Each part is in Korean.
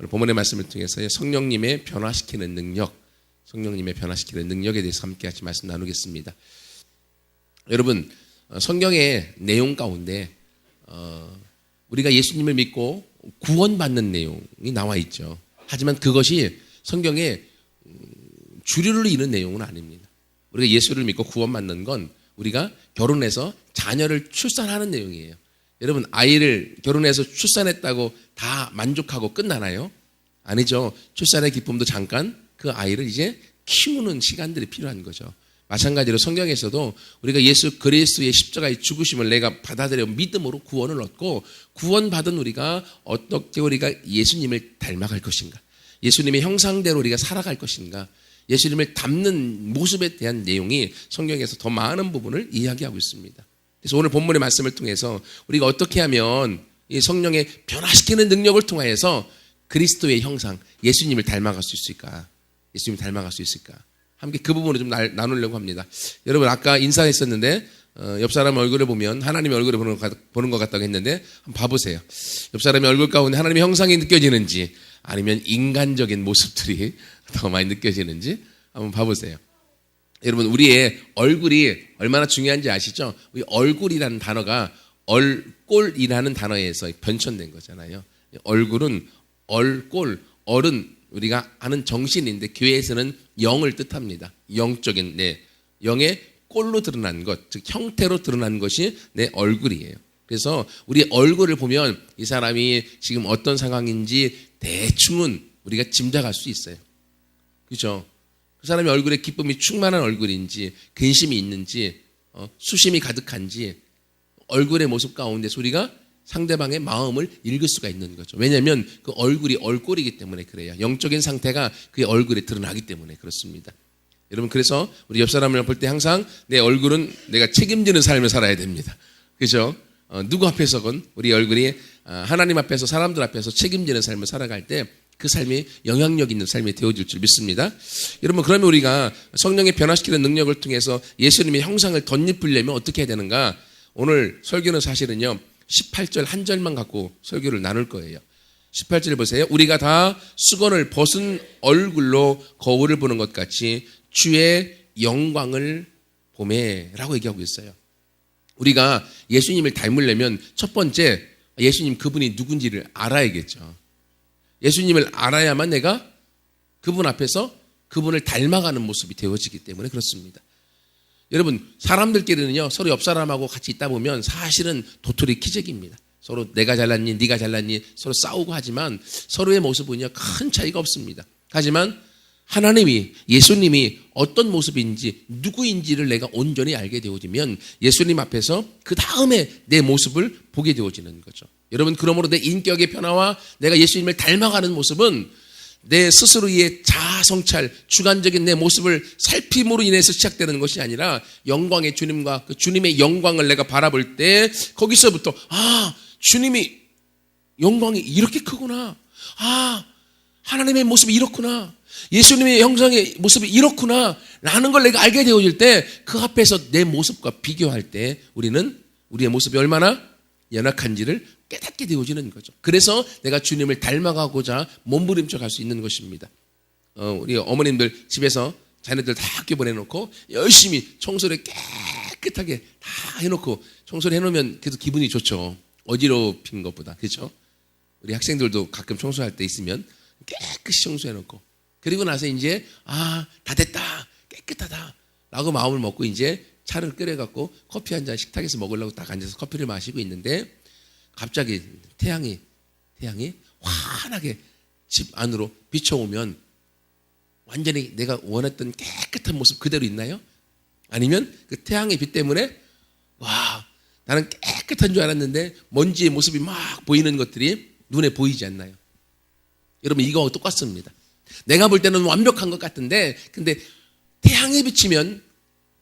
오늘 본문의 말씀을 통해서 성령님의 변화시키는 능력, 성령님의 변화시키는 능력에 대해서 함께 같이 말씀 나누겠습니다. 여러분 어, 성경의 내용 가운데 어, 우리가 예수님을 믿고 구원받는 내용이 나와 있죠. 하지만 그것이 성경의 음, 주류를 이는 내용은 아닙니다. 우리가 예수를 믿고 구원받는 건 우리가 결혼해서 자녀를 출산하는 내용이에요. 여러분 아이를 결혼해서 출산했다고 다 만족하고 끝나나요? 아니죠. 출산의 기쁨도 잠깐 그 아이를 이제 키우는 시간들이 필요한 거죠. 마찬가지로 성경에서도 우리가 예수 그리스도의 십자가의 죽으심을 내가 받아들여 믿음으로 구원을 얻고 구원받은 우리가 어떻게 우리가 예수님을 닮아갈 것인가? 예수님의 형상대로 우리가 살아갈 것인가? 예수님을 닮는 모습에 대한 내용이 성경에서 더 많은 부분을 이야기하고 있습니다. 그래서 오늘 본문의 말씀을 통해서 우리가 어떻게 하면 이 성령의 변화시키는 능력을 통하여서 그리스도의 형상, 예수님을 닮아갈 수 있을까? 예수님을 닮아갈 수 있을까? 함께 그 부분을 좀 나, 누려고 합니다. 여러분 아까 인사했었는데 어, 옆 사람 얼굴을 보면 하나님의 얼굴을 보는 것, 보는 것 같다고 했는데 한번 봐보세요. 옆 사람의 얼굴 가운데 하나님의 형상이 느껴지는지 아니면 인간적인 모습들이 더 많이 느껴지는지 한번 봐보세요. 여러분 우리의 얼굴이 얼마나 중요한지 아시죠? 우리 얼굴이라는 단어가 얼꼴이라는 단어에서 변천된 거잖아요. 얼굴은 얼꼴 얼은 우리가 아는 정신인데 교회에서는 영을 뜻합니다. 영적인 내 영의 꼴로 드러난 것, 즉 형태로 드러난 것이 내 얼굴이에요. 그래서 우리 얼굴을 보면 이 사람이 지금 어떤 상황인지 대충은 우리가 짐작할 수 있어요. 그렇죠? 그 사람의 얼굴에 기쁨이 충만한 얼굴인지 근심이 있는지 어, 수심이 가득한지 얼굴의 모습 가운데 소리가 상대방의 마음을 읽을 수가 있는 거죠. 왜냐하면 그 얼굴이 얼굴이기 때문에 그래요. 영적인 상태가 그의 얼굴에 드러나기 때문에 그렇습니다. 여러분 그래서 우리 옆 사람을 볼 때 항상 내 얼굴은 내가 책임지는 삶을 살아야 됩니다. 그죠? 어, 누구 앞에서건 우리 얼굴이 어, 하나님 앞에서 사람들 앞에서 책임지는 삶을 살아갈 때 그 삶이 영향력 있는 삶이 되어질 줄 믿습니다. 여러분 그러면 우리가 성령의 변화시키는 능력을 통해서 예수님의 형상을 덧입으려면 어떻게 해야 되는가? 오늘 설교는 사실은요 18절 한 절만 갖고 설교를 나눌 거예요. 18절 보세요. 우리가 다 수건을 벗은 얼굴로 거울을 보는 것 같이 주의 영광을 보매라고 얘기하고 있어요. 우리가 예수님을 닮으려면 첫 번째 예수님 그분이 누군지를 알아야겠죠. 예수님을 알아야만 내가 그분 앞에서 그분을 닮아가는 모습이 되어지기 때문에 그렇습니다. 여러분 사람들끼리는요 서로 옆 사람하고 같이 있다 보면 사실은 도토리 키재기입니다. 서로 내가 잘났니 네가 잘났니 서로 싸우고 하지만 서로의 모습은요 큰 차이가 없습니다. 하지만 하나님이 예수님이 어떤 모습인지 누구인지를 내가 온전히 알게 되어지면 예수님 앞에서 그 다음에 내 모습을 보게 되어지는 거죠. 여러분 그러므로 내 인격의 변화와 내가 예수님을 닮아가는 모습은 내 스스로의 자아 성찰, 주관적인 내 모습을 살핌으로 인해서 시작되는 것이 아니라 영광의 주님과 그 주님의 영광을 내가 바라볼 때 거기서부터 아 주님이 영광이 이렇게 크구나. 아 하나님의 모습이 이렇구나. 예수님의 형상의 모습이 이렇구나. 라는 걸 내가 알게 되어질 때 그 앞에서 내 모습과 비교할 때 우리는 우리의 모습이 얼마나 연약한지를 깨닫게 되어지는 거죠. 그래서 내가 주님을 닮아가고자 몸부림쳐 갈 수 있는 것입니다. 어, 우리 어머님들 집에서 자녀들 다 학교 보내놓고 열심히 청소를 깨끗하게 다 해놓고 청소를 해놓으면 그래도 기분이 좋죠. 어지럽힌 것보다. 그렇죠? 우리 학생들도 가끔 청소할 때 있으면 깨끗이 청소해놓고 그리고 나서 이제 아 다 됐다 깨끗하다 라고 마음을 먹고 이제 차를 끓여갖고 커피 한 잔 식탁에서 먹으려고 딱 앉아서 커피를 마시고 있는데 갑자기 태양이 태양이 환하게 집 안으로 비춰오면 완전히 내가 원했던 깨끗한 모습 그대로 있나요? 아니면 그 태양의 빛 때문에 와 나는 깨끗한 줄 알았는데 먼지의 모습이 막 보이는 것들이 눈에 보이지 않나요? 여러분 이거하고 똑같습니다. 내가 볼 때는 완벽한 것 같은데 근데 태양에 비치면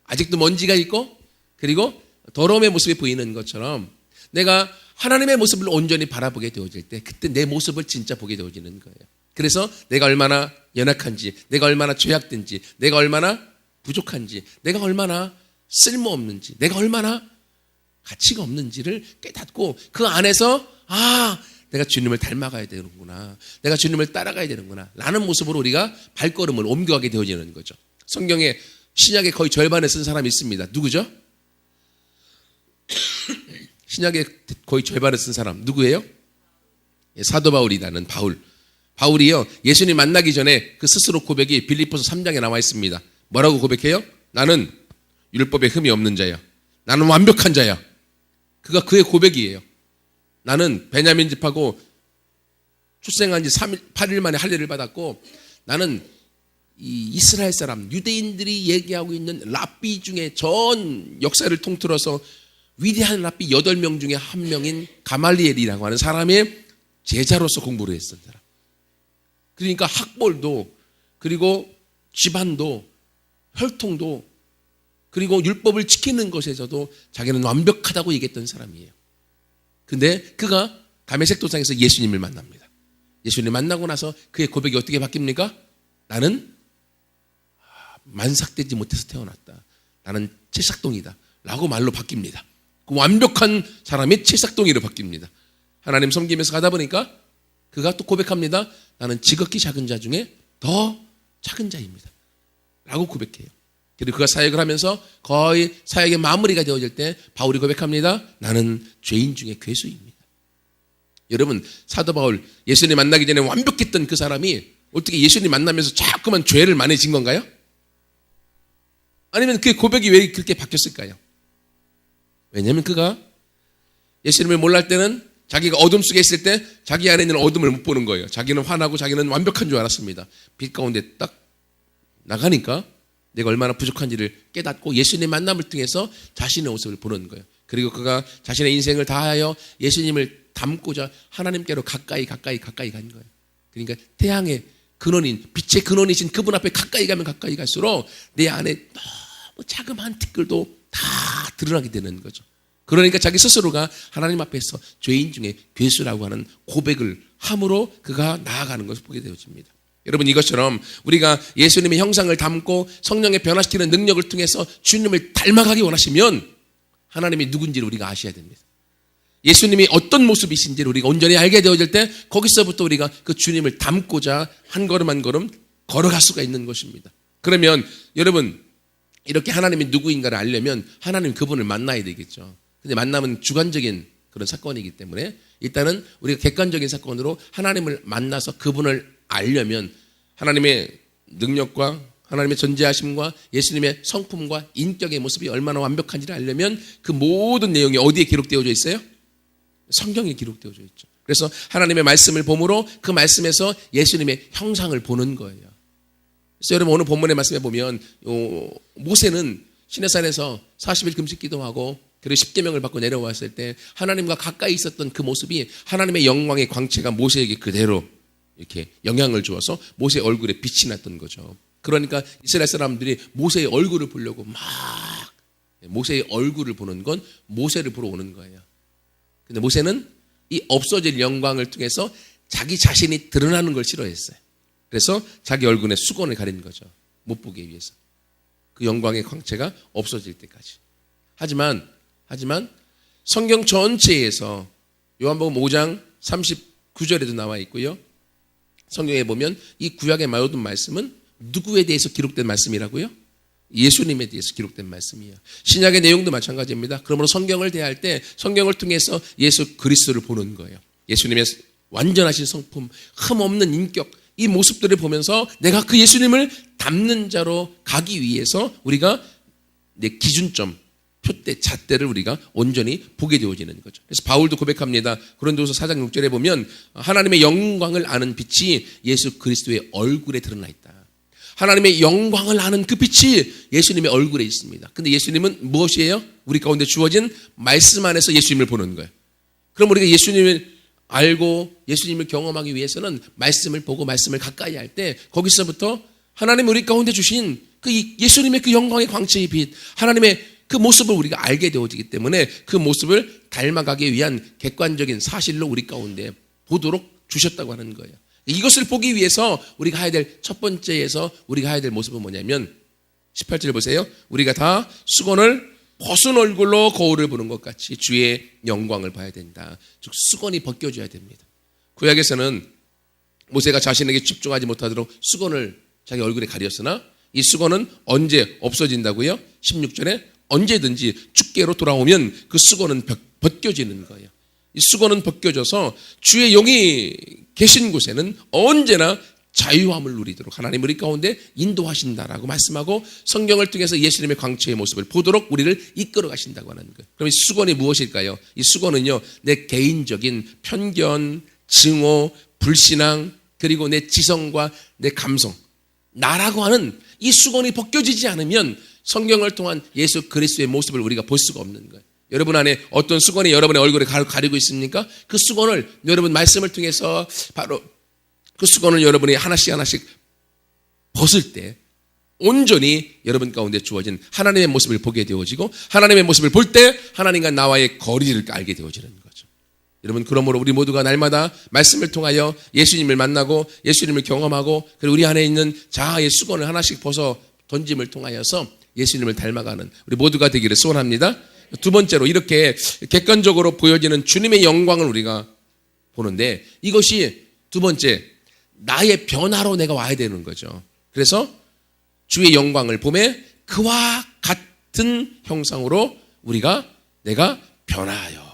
아직도 먼지가 있고 그리고 더러움의 모습이 보이는 것처럼 내가 하나님의 모습을 온전히 바라보게 되어질 때 그때 내 모습을 진짜 보게 되어지는 거예요. 그래서 내가 얼마나 연약한지, 내가 얼마나 죄악된지, 내가 얼마나 부족한지, 내가 얼마나 쓸모없는지, 내가 얼마나 가치가 없는지를 깨닫고 그 안에서 아 내가 주님을 닮아가야 되는구나. 내가 주님을 따라가야 되는구나. 라는 모습으로 우리가 발걸음을 옮겨가게 되어지는 거죠. 성경에 신약의 거의 절반을 쓴 사람이 있습니다. 누구죠? 신약의 거의 절반을 쓴 사람 누구예요? 예, 사도 바울이라는 바울. 바울이요 예수님 만나기 전에 그 스스로 고백이 빌리포스 3장에 나와 있습니다. 뭐라고 고백해요? 나는 율법에 흠이 없는 자야. 나는 완벽한 자야. 그가 그의 고백이에요. 나는 베냐민 집하고 출생한 지 3일, 8일 만에 할례를 받았고 나는 이 이스라엘 사람 유대인들이 얘기하고 있는 랍비 중에 전 역사를 통틀어서 위대한 랍비 8명 중에 한 명인 가말리엘이라고 하는 사람의 제자로서 공부를 했던 사람. 그러니까 학벌도 그리고 집안도 혈통도 그리고 율법을 지키는 것에서도 자기는 완벽하다고 얘기했던 사람이에요. 근데 그가 담에색 도상에서 예수님을 만납니다. 예수님 만나고 나서 그의 고백이 어떻게 바뀝니까? 나는 만삭되지 못해서 태어났다. 나는 칠삭동이다. 라고 말로 바뀝니다. 그 완벽한 사람이 칠삭동이로 바뀝니다. 하나님 섬기면서 가다 보니까 그가 또 고백합니다. 나는 지극히 작은 자 중에 더 작은 자입니다. 라고 고백해요. 그리고 그가 사역을 하면서 거의 사역의 마무리가 되어질 때 바울이 고백합니다. 나는 죄인 중에 괴수입니다. 여러분 사도 바울 예수님 만나기 전에 완벽했던 그 사람이 어떻게 예수님 만나면서 자꾸만 죄를 많이 진 건가요? 아니면 그 고백이 왜 그렇게 바뀌었을까요? 왜냐하면 그가 예수님을 몰랄 때는 자기가 어둠 속에 있을 때 자기 안에 있는 어둠을 못 보는 거예요. 자기는 화나고 자기는 완벽한 줄 알았습니다. 빛 가운데 딱 나가니까 내가 얼마나 부족한지를 깨닫고 예수님 만남을 통해서 자신의 모습을 보는 거예요. 그리고 그가 자신의 인생을 다하여 예수님을 닮고자 하나님께로 가까이 가까이 가까이 간 거예요. 그러니까 태양의 근원인 빛의 근원이신 그분 앞에 가까이 가면 가까이 갈수록 내 안에 너무 자그마한 티끌도 다 드러나게 되는 거죠. 그러니까 자기 스스로가 하나님 앞에서 죄인 중에 괴수라고 하는 고백을 함으로 그가 나아가는 것을 보게 되어집니다. 여러분 이것처럼 우리가 예수님의 형상을 담고 성령의 변화시키는 능력을 통해서 주님을 닮아가기 원하시면 하나님이 누군지를 우리가 아셔야 됩니다. 예수님이 어떤 모습이신지를 우리가 온전히 알게 되어질 때 거기서부터 우리가 그 주님을 닮고자 한 걸음 한 걸음 걸어갈 수가 있는 것입니다. 그러면 여러분 이렇게 하나님이 누구인가를 알려면 하나님 그분을 만나야 되겠죠. 근데 만남은 주관적인 그런 사건이기 때문에 일단은 우리가 객관적인 사건으로 하나님을 만나서 그분을 알려면 하나님의 능력과 하나님의 존재하심과 예수님의 성품과 인격의 모습이 얼마나 완벽한지를 알려면 그 모든 내용이 어디에 기록되어져 있어요? 성경에 기록되어져 있죠. 그래서 하나님의 말씀을 보므로 그 말씀에서 예수님의 형상을 보는 거예요. 그래서 여러분 오늘 본문의 말씀에 보면 모세는 시내산에서 40일 금식 기도하고 그리고 10계명을 받고 내려왔을 때 하나님과 가까이 있었던 그 모습이 하나님의 영광의 광채가 모세에게 그대로 이렇게 영향을 주어서 모세 얼굴에 빛이 났던 거죠. 그러니까 이스라엘 사람들이 모세의 얼굴을 보려고 막 모세의 얼굴을 보는 건 모세를 보러 오는 거예요. 근데 모세는 이 없어질 영광을 통해서 자기 자신이 드러나는 걸 싫어했어요. 그래서 자기 얼굴에 수건을 가린 거죠. 못 보기 위해서. 그 영광의 광채가 없어질 때까지. 하지만 하지만 성경 전체에서 요한복음 5장 39절에도 나와 있고요. 성경에 보면 이 구약의 모든 말씀은 누구에 대해서 기록된 말씀이라고요? 예수님에 대해서 기록된 말씀이에요. 신약의 내용도 마찬가지입니다. 그러므로 성경을 대할 때 성경을 통해서 예수 그리스도를 보는 거예요. 예수님의 완전하신 성품, 흠 없는 인격, 이 모습들을 보면서 내가 그 예수님을 닮는 자로 가기 위해서 우리가 내 기준점, 표대, 잣대를 우리가 온전히 보게 되어지는 거죠. 그래서 바울도 고백합니다. 그런데서 4장 6절에 보면 하나님의 영광을 아는 빛이 예수 그리스도의 얼굴에 드러나 있다. 하나님의 영광을 아는 그 빛이 예수님의 얼굴에 있습니다. 근데 예수님은 무엇이에요? 우리 가운데 주어진 말씀 안에서 예수님을 보는 거예요. 그럼 우리가 예수님을 알고 예수님을 경험하기 위해서는 말씀을 보고 말씀을 가까이 할 때 거기서부터 하나님 우리 가운데 주신 그 예수님의 그 영광의 광채의 빛, 하나님의 그 모습을 우리가 알게 되어지기 때문에 그 모습을 닮아가기 위한 객관적인 사실로 우리 가운데 보도록 주셨다고 하는 거예요. 이것을 보기 위해서 우리가 해야 될 첫 번째에서 우리가 해야 될 모습은 뭐냐면 18절 보세요. 우리가 다 수건을 벗은 얼굴로 거울을 보는 것 같이 주의 영광을 봐야 된다. 즉 수건이 벗겨져야 됩니다. 구약에서는 모세가 자신에게 집중하지 못하도록 수건을 자기 얼굴에 가렸으나 이 수건은 언제 없어진다고요? 16절에 언제든지 축계로 돌아오면 그 수건은 벗- 벗겨지는 거예요. 이 수건은 벗겨져서 주의 영이 계신 곳에는 언제나 자유함을 누리도록 하나님 우리 가운데 인도하신다라고 말씀하고 성경을 통해서 예수님의 광채의 모습을 보도록 우리를 이끌어 가신다고 하는 거예요. 그럼 이 수건이 무엇일까요? 이 수건은요, 내 개인적인 편견, 증오, 불신앙, 그리고 내 지성과 내 감성, 나라고 하는 이 수건이 벗겨지지 않으면 성경을 통한 예수 그리스도의 모습을 우리가 볼 수가 없는 거예요. 여러분 안에 어떤 수건이 여러분의 얼굴에 가- 가리고 있습니까? 그 수건을 여러분 말씀을 통해서 바로 그 수건을 여러분이 하나씩 하나씩 벗을 때 온전히 여러분 가운데 주어진 하나님의 모습을 보게 되어지고 하나님의 모습을 볼 때 하나님과 나와의 거리를 알게 되어지는 거죠. 여러분 그러므로 우리 모두가 날마다 말씀을 통하여 예수님을 만나고 예수님을 경험하고 그리고 우리 안에 있는 자아의 수건을 하나씩 벗어 던짐을 통하여서 예수님을 닮아가는 우리 모두가 되기를 소원합니다. 두 번째로 이렇게 객관적으로 보여지는 주님의 영광을 우리가 보는데 이것이 두 번째 나의 변화로 내가 와야 되는 거죠. 그래서 주의 영광을 보매 그와 같은 형상으로 우리가 내가 변화하여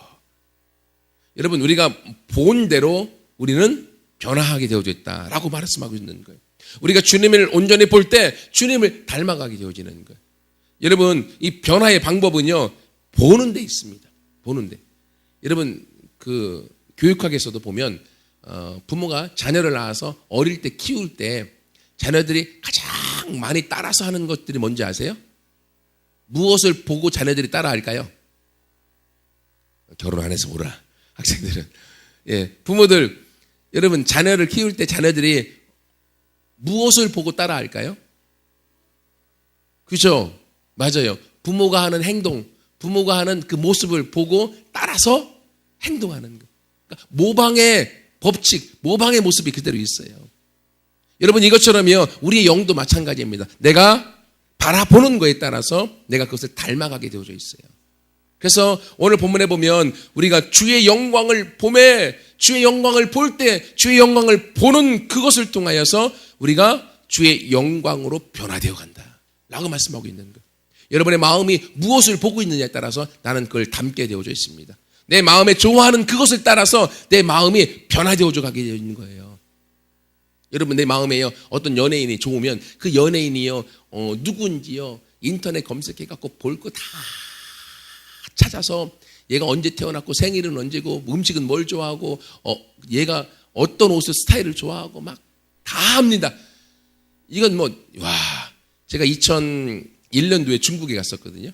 여러분 우리가 본 대로 우리는 변화하게 되어져 있다라고 말씀하고 있는 거예요. 우리가 주님을 온전히 볼 때 주님을 닮아가게 되어지는 거예요. 여러분 이 변화의 방법은요 보는 데 있습니다. 보는 데. 여러분 그 교육학에서도 보면 어, 부모가 자녀를 낳아서 어릴 때 키울 때 자녀들이 가장 많이 따라서 하는 것들이 뭔지 아세요? 무엇을 보고 자녀들이 따라할까요? 결혼 안 해서 몰라. 학생들은. 예, 부모들, 여러분, 자녀를 키울 때 자녀들이 무엇을 보고 따라할까요? 그죠? 맞아요. 부모가 하는 행동, 부모가 하는 그 모습을 보고 따라서 행동하는 거. 그러니까 모방의 법칙, 모방의 모습이 그대로 있어요. 여러분 이것처럼요 우리의 영도 마찬가지입니다. 내가 바라보는 거에 따라서 내가 그것을 닮아가게 되어져 있어요. 그래서 오늘 본문에 보면 우리가 주의 영광을 봄에 주의 영광을 볼 때 주의 영광을 보는 그것을 통하여서 우리가 주의 영광으로 변화되어 간다. 라고 말씀하고 있는 거예요. 여러분의 마음이 무엇을 보고 있느냐에 따라서 나는 그걸 담게 되어져 있습니다. 내 마음에 좋아하는 그것을 따라서 내 마음이 변화되어져 가게 되어 있는 거예요. 여러분 내 마음에요 어떤 연예인이 좋으면 그 연예인이요 어, 누군지요 인터넷 검색해 갖고 볼 거 다 찾아서 얘가 언제 태어났고 생일은 언제고 음식은 뭘 좋아하고 어, 얘가 어떤 옷을 스타일을 좋아하고 막 다 합니다. 이건 뭐 와 제가 2001년도에 중국에 갔었거든요.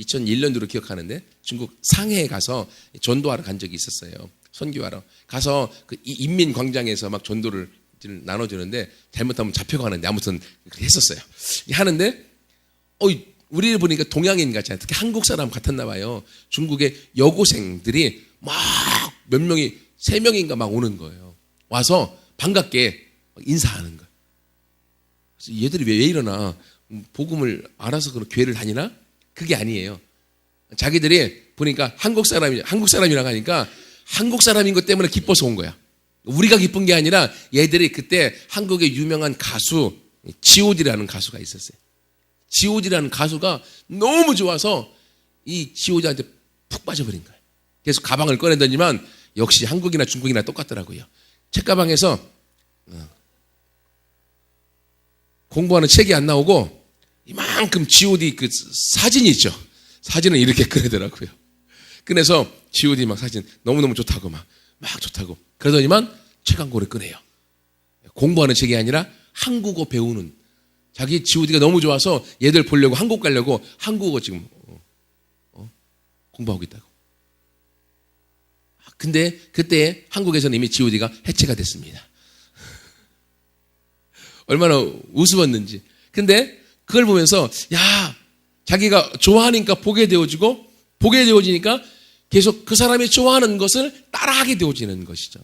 2001년도로 기억하는데 중국 상해에 가서 전도하러 간 적이 있었어요. 선교하러 가서 그 이- 인민 광장에서 막 전도를 나눠주는데 잘못하면 잡혀가는데 아무튼 했었어요. 하는데 어 우리를 보니까 동양인 같잖아요. 특히 한국 사람 같았나 봐요. 중국의 여고생들이 막 몇 명이 세 명인가 막 오는 거예요. 와서 반갑게 인사하는 거예요. 얘들이 왜, 왜 이러나 음, 복음을 알아서 그런 교회를 다니나? 그게 아니에요. 자기들이 보니까 한국 사람이 한국 사람이라고 하니까 한국 사람인 것 때문에 기뻐서 온 거야. 우리가 기쁜 게 아니라 얘들이 그때 한국의 유명한 가수 G.O.D라는 가수가 있었어요. G.O.D라는 가수가 너무 좋아서 이 G.O.D한테 푹 빠져버린 거예요. 그래서 가방을 꺼내더니만 역시 한국이나 중국이나 똑같더라고요. 책가방에서 어, 공부하는 책이 안 나오고 이만큼 G.O.D 그 사진이 있죠. 사진을 이렇게 꺼내더라고요. 꺼내서 G.O.D 막 사진 너무너무 좋다고 막, 막 좋다고. 그러더니만 권을 꺼내요. 공부하는 책이 아니라 한국어 배우는 자기 G.O.D가 너무 좋아서 얘들 보려고 한국 가려고 한국어 지금 어, 어, 공부하고 있다고. 아, 근데 그때 한국에서는 이미 G.O.D가 해체가 됐습니다. 얼마나 우스웠는지. 근데 그걸 보면서 야 자기가 좋아하니까 보게 되어지고 보게 되어지니까 계속 그 사람이 좋아하는 것을 따라하게 되어지는 것이죠.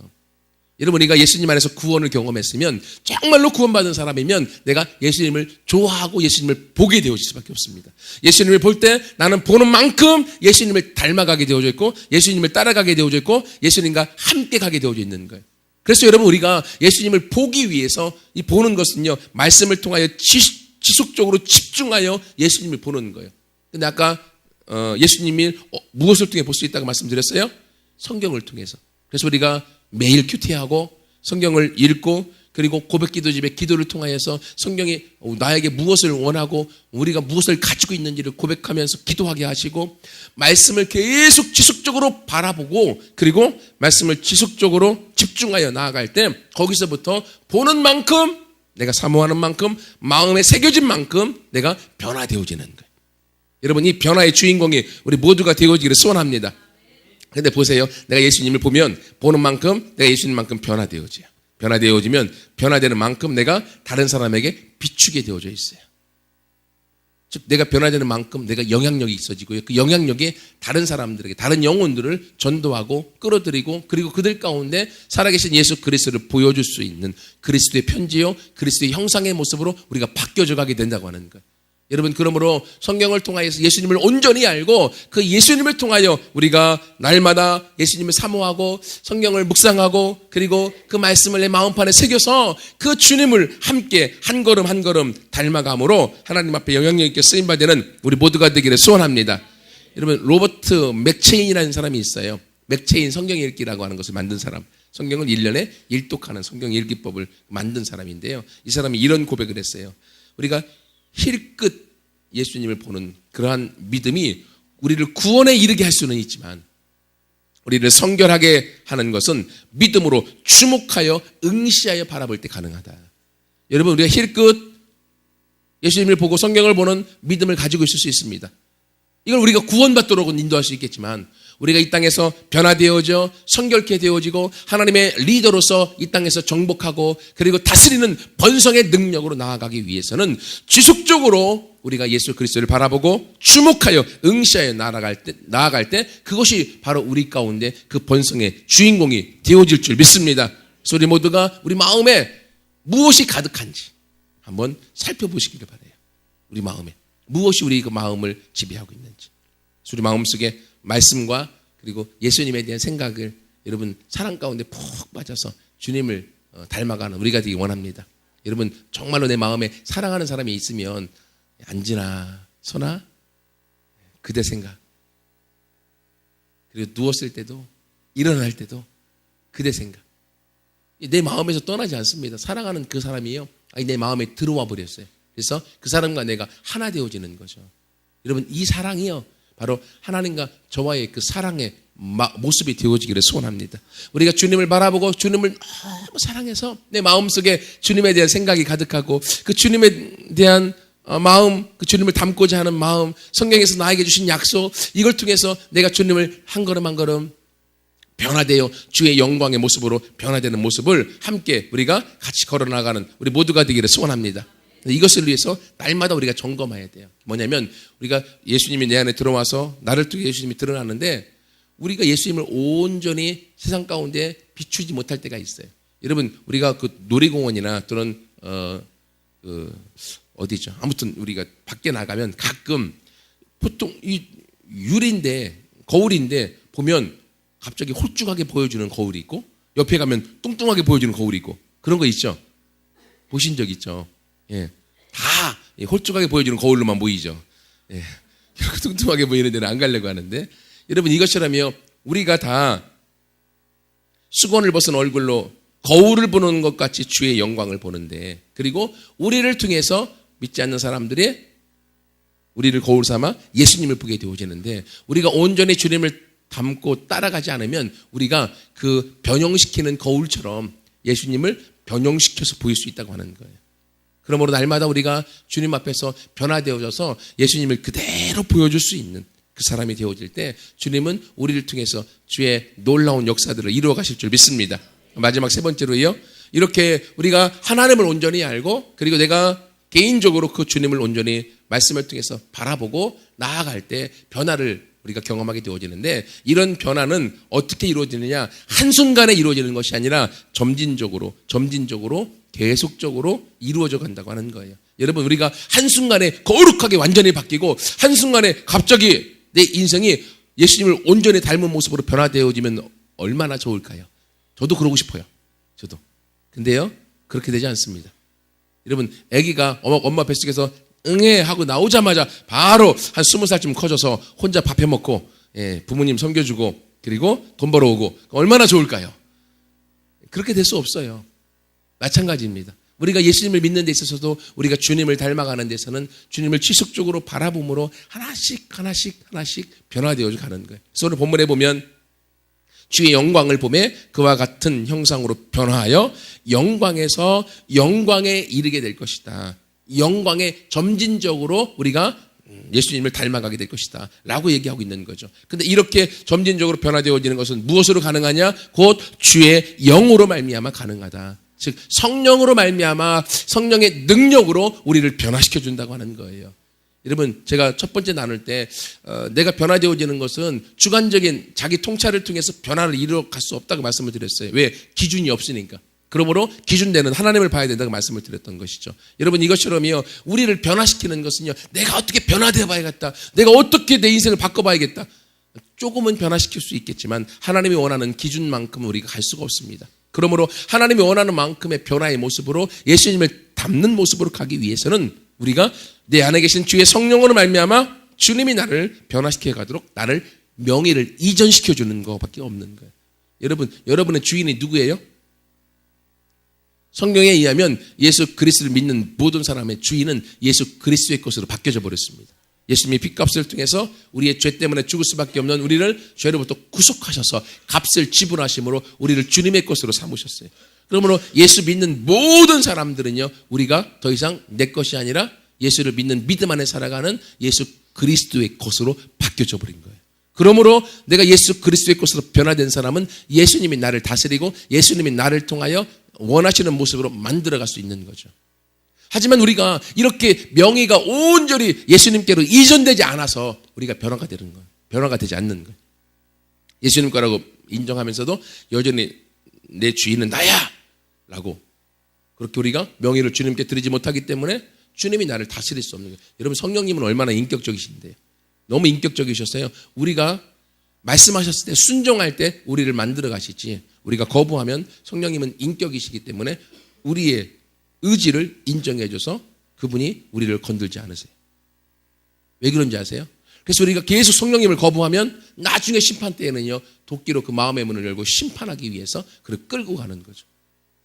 여러분 우리가 예수님 안에서 구원을 경험했으면 정말로 구원받은 사람이면 내가 예수님을 좋아하고 예수님을 보게 되어질 수밖에 없습니다. 예수님을 볼 때 나는 보는 만큼 예수님을 닮아가게 되어져 있고 예수님을 따라가게 되어져 있고 예수님과 함께 가게 되어져 있는 거예요. 그래서 여러분 우리가 예수님을 보기 위해서 이 보는 것은요 말씀을 통하여 지- 지속적으로 집중하여 예수님을 보는 거예요. 근데 아까 어, 예수님이 어, 무엇을 통해 볼 수 있다고 말씀드렸어요? 성경을 통해서. 그래서 우리가 매일 큐티하고 성경을 읽고 그리고 고백 기도 집에 기도를 통하여서 성경이 어, 나에게 무엇을 원하고 우리가 무엇을 가지고 있는지를 고백하면서 기도하게 하시고 말씀을 계속 지속적으로 바라보고 그리고 말씀을 지속적으로 집중하여 나아갈 때 거기서부터 보는 만큼 내가 사모하는 만큼 마음에 새겨진 만큼 내가 변화되어지는 거예요. 여러분 이 변화의 주인공이 우리 모두가 되어지기를 소원합니다. 근데 보세요. 내가 예수님을 보면 보는 만큼 내가 예수님만큼 변화되어져요. 변화되어지면 변화되는 만큼 내가 다른 사람에게 비추게 되어져 있어요. 즉 내가 변화되는 만큼 내가 영향력이 있어지고요. 그 영향력이 다른 사람들에게 다른 영혼들을 전도하고 끌어들이고 그리고 그들 가운데 살아계신 예수 그리스도를 보여줄 수 있는 그리스도의 편지요 그리스도의 형상의 모습으로 우리가 바뀌어져 가게 된다고 하는 것. 여러분 그러므로 성경을 통하여서 예수님을 온전히 알고 그 예수님을 통하여 우리가 날마다 예수님을 사모하고 성경을 묵상하고 그리고 그 말씀을 내 마음판에 새겨서 그 주님을 함께 한 걸음 한 걸음 닮아감으로 하나님 앞에 영향력 있게 쓰임 받는 우리 모두가 되기를 소원합니다. 여러분 로버트 맥체인이라는 사람이 있어요. 맥체인 성경 읽기라고 하는 것을 만든 사람. 성경을 1년에 일독하는 성경 읽기법을 만든 사람인데요. 이 사람이 이런 고백을 했어요. 우리가 힐끝 예수님을 보는 그러한 믿음이 우리를 구원에 이르게 할 수는 있지만 우리를 성결하게 하는 것은 믿음으로 주목하여 응시하여 바라볼 때 가능하다. 여러분 우리가 힐끝 예수님을 보고 성경을 보는 믿음을 가지고 있을 수 있습니다. 이걸 우리가 구원받도록 인도할 수 있겠지만 우리가 이 땅에서 변화되어져 성결케 되어지고 하나님의 리더로서 이 땅에서 정복하고 그리고 다스리는 번성의 능력으로 나아가기 위해서는 지속적으로 우리가 예수 그리스도를 바라보고 주목하여 응시하여 나아갈 때 나아갈 때 그것이 바로 우리 가운데 그 번성의 주인공이 되어질 줄 믿습니다. 우리 모두가 우리 마음에 무엇이 가득한지 한번 살펴보시기를 바래요. 우리 마음에 무엇이 우리 그 마음을 지배하고 있는지. 우리 마음 속에 말씀과 그리고 예수님에 대한 생각을 여러분 사랑 가운데 푹 빠져서 주님을 어, 닮아가는 우리가 되기 원합니다. 여러분 정말로 내 마음에 사랑하는 사람이 있으면 앉으나 서나 그대 생각 그리고 누웠을 때도 일어날 때도 그대 생각 내 마음에서 떠나지 않습니다. 사랑하는 그 사람이요 아니 내 마음에 들어와 버렸어요. 그래서 그 사람과 내가 하나 되어지는 거죠. 여러분 이 사랑이요 바로 하나님과 저와의 그 사랑의 마- 모습이 되어지기를 소원합니다. 우리가 주님을 바라보고 주님을 너무 사랑해서 내 마음속에 주님에 대한 생각이 가득하고 그 주님에 대한 어, 마음, 그 주님을 닮고자 하는 마음, 성경에서 나에게 주신 약속, 이걸 통해서 내가 주님을 한 걸음 한 걸음 변화되어 주의 영광의 모습으로 변화되는 모습을 함께 우리가 같이 걸어나가는 우리 모두가 되기를 소원합니다. 이것을 위해서 날마다 우리가 점검해야 돼요. 뭐냐면 우리가 예수님이 내 안에 들어와서 나를 통해 예수님이 드러나는데 우리가 예수님을 온전히 세상 가운데 비추지 못할 때가 있어요. 여러분 우리가 그 놀이공원이나 또는 어, 그 어디죠? 아무튼 우리가 밖에 나가면 가끔 보통 이 유리인데 거울인데 보면 갑자기 홀쭉하게 보여주는 거울이 있고 옆에 가면 뚱뚱하게 보여주는 거울이 있고 그런 거 있죠? 보신 적 있죠? 예. 다 예, 홀쭉하게 보여주는 거울로만 보이죠. 예. 이렇게 뚱뚱하게 보이는 데는 안 가려고 하는데 여러분 이것이라며 우리가 다 수건을 벗은 얼굴로 거울을 보는 것 같이 주의 영광을 보는데 그리고 우리를 통해서 믿지 않는 사람들이 우리를 거울 삼아 예수님을 보게 되어지는데 우리가 온전히 주님을 닮고 따라가지 않으면 우리가 그 변형시키는 거울처럼 예수님을 변형시켜서 보일 수 있다고 하는 거예요. 그러므로 날마다 우리가 주님 앞에서 변화되어져서 예수님을 그대로 보여줄 수 있는 그 사람이 되어질 때 주님은 우리를 통해서 주의 놀라운 역사들을 이루어 가실 줄 믿습니다. 마지막 세 번째로요. 이렇게 우리가 하나님을 온전히 알고 그리고 내가 개인적으로 그 주님을 온전히 말씀을 통해서 바라보고 나아갈 때 변화를 우리가 경험하게 되어지는데 이런 변화는 어떻게 이루어지느냐 한순간에 이루어지는 것이 아니라 점진적으로 점진적으로 계속적으로 이루어져 간다고 하는 거예요. 여러분 우리가 한순간에 거룩하게 완전히 바뀌고 한순간에 갑자기 내 인생이 예수님을 온전히 닮은 모습으로 변화되어지면 얼마나 좋을까요? 저도 그러고 싶어요. 저도. 근데요, 그렇게 되지 않습니다. 여러분, 아기가 엄마, 엄마 뱃속에서 응애 하고 나오자마자 바로 한 스무 살쯤 커져서 혼자 밥 해 먹고, 예, 부모님 섬겨주고, 그리고 돈 벌어오고, 얼마나 좋을까요? 그렇게 될 수 없어요. 마찬가지입니다. 우리가 예수님을 믿는 데 있어서도 우리가 주님을 닮아가는 데서는 주님을 지속적으로 바라봄으로 하나씩 하나씩 하나씩 변화되어 가는 거예요. 그래서 오늘 본문에 보면 주의 영광을 보매 그와 같은 형상으로 변화하여 영광에서 영광에 이르게 될 것이다. 영광에 점진적으로 우리가 예수님을 닮아가게 될 것이다. 라고 얘기하고 있는 거죠. 근데 이렇게 점진적으로 변화되어지는 것은 무엇으로 가능하냐? 곧 주의 영으로 말미암아 가능하다. 즉 성령으로 말미암아 성령의 능력으로 우리를 변화시켜 준다고 하는 거예요. 여러분 제가 첫 번째 나눌 때 어, 내가 변화되어지는 것은 주관적인 자기 통찰을 통해서 변화를 이루어갈 수 없다고 말씀을 드렸어요. 왜 기준이 없으니까. 그러므로 기준되는 하나님을 봐야 된다고 말씀을 드렸던 것이죠. 여러분 이것처럼요 우리를 변화시키는 것은요 내가 어떻게 변화되어 봐야겠다. 내가 어떻게 내 인생을 바꿔 봐야겠다. 조금은 변화시킬 수 있겠지만 하나님이 원하는 기준만큼 우리가 갈 수가 없습니다. 그러므로 하나님이 원하는 만큼의 변화의 모습으로 예수님을 닮는 모습으로 가기 위해서는 우리가 내 안에 계신 주의 성령으로 말미암아 주님이 나를 변화시켜 가도록 나를 명예를 이전시켜 주는 것밖에 없는 거예요. 여러분, 여러분의 주인이 누구예요? 성경에 의하면 예수 그리스도를 믿는 모든 사람의 주인은 예수 그리스도의 것으로 바뀌어져 버렸습니다. 예수님이 빚값을 통해서 우리의 죄 때문에 죽을 수밖에 없는 우리를 죄로부터 구속하셔서 값을 지불하심으로 우리를 주님의 것으로 삼으셨어요. 그러므로 예수 믿는 모든 사람들은요, 우리가 더 이상 내 것이 아니라 예수를 믿는 믿음 안에 살아가는 예수 그리스도의 것으로 바뀌어져 버린 거예요. 그러므로 내가 예수 그리스도의 것으로 변화된 사람은 예수님이 나를 다스리고 예수님이 나를 통하여 원하시는 모습으로 만들어갈 수 있는 거죠. 하지만 우리가 이렇게 명의가 온전히 예수님께로 이전되지 않아서 우리가 변화가 되는 거예요. 변화가 되지 않는 거예요. 예수님 거라고 인정하면서도 여전히 내 주인은 나야! 라고 그렇게 우리가 명의를 주님께 드리지 못하기 때문에 주님이 나를 다스릴 수 없는 거예요. 여러분 성령님은 얼마나 인격적이신데요. 너무 인격적이셨어요. 우리가 말씀하셨을 때 순종할 때 우리를 만들어 가시지 우리가 거부하면 성령님은 인격이시기 때문에 우리의 의지를 인정해줘서 그분이 우리를 건들지 않으세요. 왜 그런지 아세요? 그래서 우리가 계속 성령님을 거부하면 나중에 심판 때에는요, 도끼로 그 마음의 문을 열고 심판하기 위해서 그를 끌고 가는 거죠.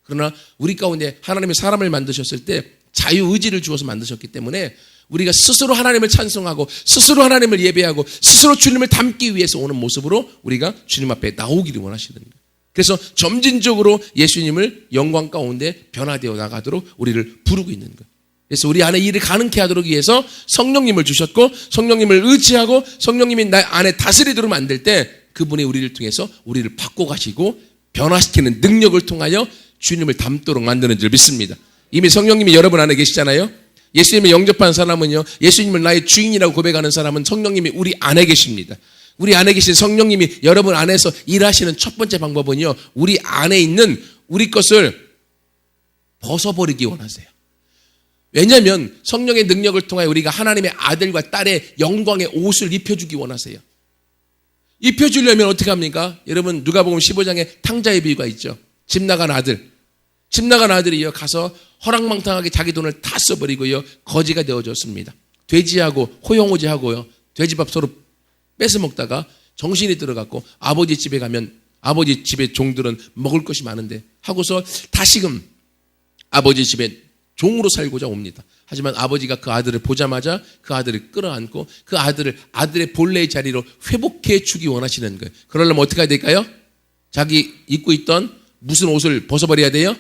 그러나 우리 가운데 하나님의 사람을 만드셨을 때 자유 의지를 주어서 만드셨기 때문에 우리가 스스로 하나님을 찬송하고 스스로 하나님을 예배하고 스스로 주님을 닮기 위해서 오는 모습으로 우리가 주님 앞에 나오기를 원하시는 거예요. 그래서 점진적으로 예수님을 영광 가운데 변화되어 나가도록 우리를 부르고 있는 거예요. 그래서 우리 안에 일을 가능케 하도록 위해서 성령님을 주셨고 성령님을 의지하고 성령님이 나 안에 다스리도록 만들 때 그분이 우리를 통해서 우리를 바꿔 가시고 변화시키는 능력을 통하여 주님을 닮도록 만드는 줄 믿습니다. 이미 성령님이 여러분 안에 계시잖아요. 예수님을 영접한 사람은요, 예수님을 나의 주인이라고 고백하는 사람은 성령님이 우리 안에 계십니다. 우리 안에 계신 성령님이 여러분 안에서 일하시는 첫 번째 방법은요, 우리 안에 있는 우리 것을 벗어버리기 원하세요. 왜냐하면 성령의 능력을 통하여 우리가 하나님의 아들과 딸의 영광의 옷을 입혀주기 원하세요. 입혀주려면 어떻게 합니까? 여러분 누가 보면 15장에 탕자의 비유가 있죠. 집 나간 아들. 집 나간 아들이요 가서 허랑망탕하게 자기 돈을 다 써버리고요 거지가 되어졌습니다. 돼지하고 호용오지하고요 돼지밥 서로 뺏어 먹다가 정신이 들어갔고 아버지 집에 가면 아버지 집의 종들은 먹을 것이 많은데 하고서 다시금 아버지 집에 종으로 살고자 옵니다. 하지만 아버지가 그 아들을 보자마자 그 아들을 끌어안고 그 아들을 아들의 본래의 자리로 회복해 주기 원하시는 거예요. 그러려면 어떻게 해야 될까요? 자기 입고 있던 무슨 옷을 벗어버려야 돼요?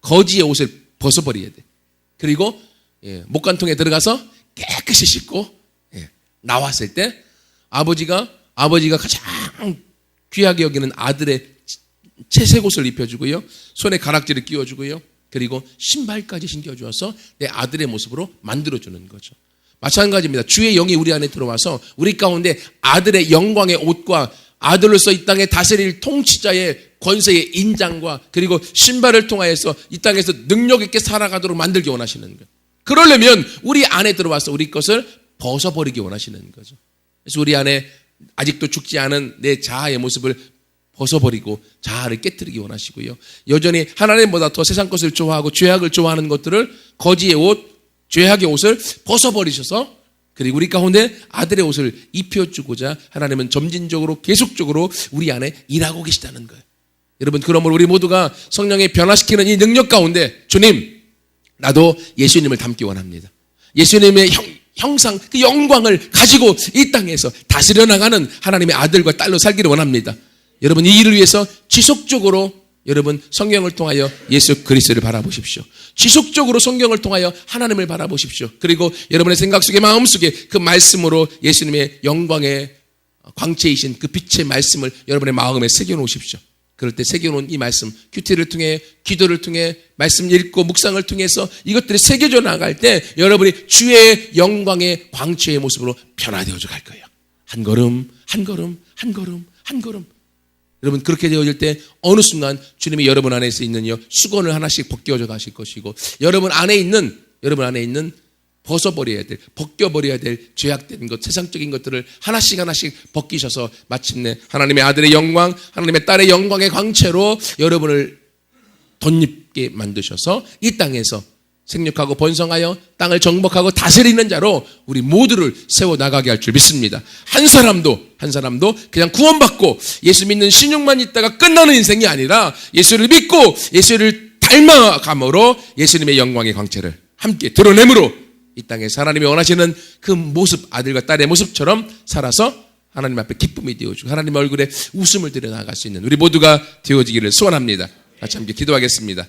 거지의 옷을 벗어버려야 돼. 그리고 예, 목간통에 들어가서 깨끗이 씻고 예, 나왔을 때 아버지가 아버지가 가장 귀하게 여기는 아들의 채색 옷을 입혀주고요, 손에 가락지를 끼워주고요, 그리고 신발까지 신겨주어서 내 아들의 모습으로 만들어주는 거죠. 마찬가지입니다. 주의 영이 우리 안에 들어와서 우리 가운데 아들의 영광의 옷과 아들로서 이 땅에 다스릴 통치자의 권세의 인장과 그리고 신발을 통하여서 이 땅에서 능력 있게 살아가도록 만들기 원하시는 거예요. 그러려면 우리 안에 들어와서 우리 것을 벗어버리기 원하시는 거죠. 그래서 우리 안에 아직도 죽지 않은 내 자아의 모습을 벗어버리고 자아를 깨뜨리기 원하시고요. 여전히 하나님보다 더 세상 것을 좋아하고 죄악을 좋아하는 것들을 거지의 옷, 죄악의 옷을 벗어버리셔서 그리고 우리 가운데 아들의 옷을 입혀주고자 하나님은 점진적으로 계속적으로 우리 안에 일하고 계시다는 거예요. 여러분 그러므로 우리 모두가 성령의 변화시키는 이 능력 가운데 주님 나도 예수님을 닮기 원합니다. 예수님의 형, 형상 그 영광을 가지고 이 땅에서 다스려 나가는 하나님의 아들과 딸로 살기를 원합니다. 여러분 이 일을 위해서 지속적으로 여러분 성경을 통하여 예수 그리스도를 바라보십시오. 지속적으로 성경을 통하여 하나님을 바라보십시오. 그리고 여러분의 생각 속에 마음 속에 그 말씀으로 예수님의 영광의 광채이신 그 빛의 말씀을 여러분의 마음에 새겨 놓으십시오. 그럴 때 새겨놓은 이 말씀, 큐티를 통해, 기도를 통해, 말씀 읽고, 묵상을 통해서 이것들이 새겨져 나갈 때 여러분이 주의 영광의 광채의 모습으로 변화되어져 갈 거예요. 한 걸음, 한 걸음, 한 걸음, 한 걸음. 여러분, 그렇게 되어질 때 어느 순간 주님이 여러분 안에서 있는요, 수건을 하나씩 벗겨져 가실 것이고, 여러분 안에 있는, 여러분 안에 있는 벗어버려야 될, 벗겨버려야 될 죄악된 것, 세상적인 것들을 하나씩 하나씩 벗기셔서 마침내 하나님의 아들의 영광, 하나님의 딸의 영광의 광채로 여러분을 덧입게 만드셔서 이 땅에서 생육하고 번성하여 땅을 정복하고 다스리는 자로 우리 모두를 세워 나가게 할 줄 믿습니다. 한 사람도 한 사람도 그냥 구원받고 예수 믿는 신용만 있다가 끝나는 인생이 아니라 예수를 믿고 예수를 닮아감으로 예수님의 영광의 광채를 함께 드러내므로 이 땅에서 하나님이 원하시는 그 모습, 아들과 딸의 모습처럼 살아서 하나님 앞에 기쁨이 되어주고 하나님 얼굴에 웃음을 드려 나갈 수 있는 우리 모두가 되어지기를 소원합니다. 같이 함께 기도하겠습니다.